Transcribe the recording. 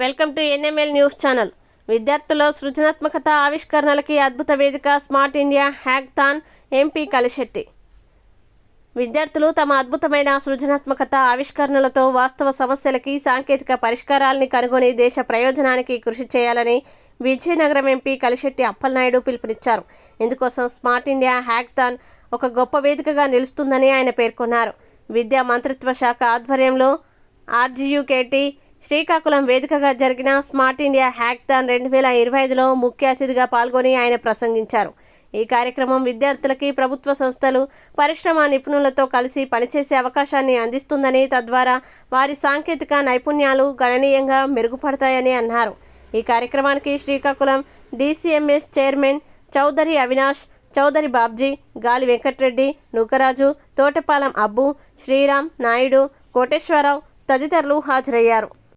Welcome to NML news channel. విద్యార్థుల సృజనాత్మకత ఆవిష్కరణలకి అద్భుత వేదిక smart India hackathon MP Kalisetti. విద్యార్థులు తమ అద్భుతమైన సృజనాత్మకత ఆవిష్కరణలతో వాస్తవ సమస్యలకి సాంకేతిక పరిష్కారాలని కనుగొని దేశ ప్రయోజనానికి కృషి చేయాలని విజయనగరం ఎంపీ కలిశెట్టి అప్పలనాయుడు పిలుపునిచ్చారు. ఇందుకోసం స్మార్ట్ ఇండియా హ్యాక్థాన్ ఒక గొప్ప వేదికగా నిలుస్తుందని ఆయన పేర్కొన్నారు. విద్యా మంత్రిత్వ శాఖ ఆధ్వర్యంలో ఆర్జీయుకేటి శ్రీకాకుళం వేదికగా జరిగిన స్మార్ట్ ఇండియా హ్యాక్థాన్ రెండు వేల ఇరవై ఐదులో ముఖ్య అతిథిగా పాల్గొని ఆయన ప్రసంగించారు. ఈ కార్యక్రమం విద్యార్థులకి ప్రభుత్వ సంస్థలు పరిశ్రమ నిపుణులతో కలిసి పనిచేసే అవకాశాన్ని అందిస్తుందని తద్వారా వారి సాంకేతిక నైపుణ్యాలు గణనీయంగా మెరుగుపడతాయని అన్నారు. ఈ కార్యక్రమానికి శ్రీకాకుళం డీసీఎంఎస్ చైర్మన్ చౌదరి అవినాష్ చౌదరి బాబ్జీ గాలి వెంకట్రెడ్డి నూకరాజు తోటపాలెం అబ్బు శ్రీరామ్ నాయుడు కోటేశ్వరరావు తదితరులు హాజరయ్యారు.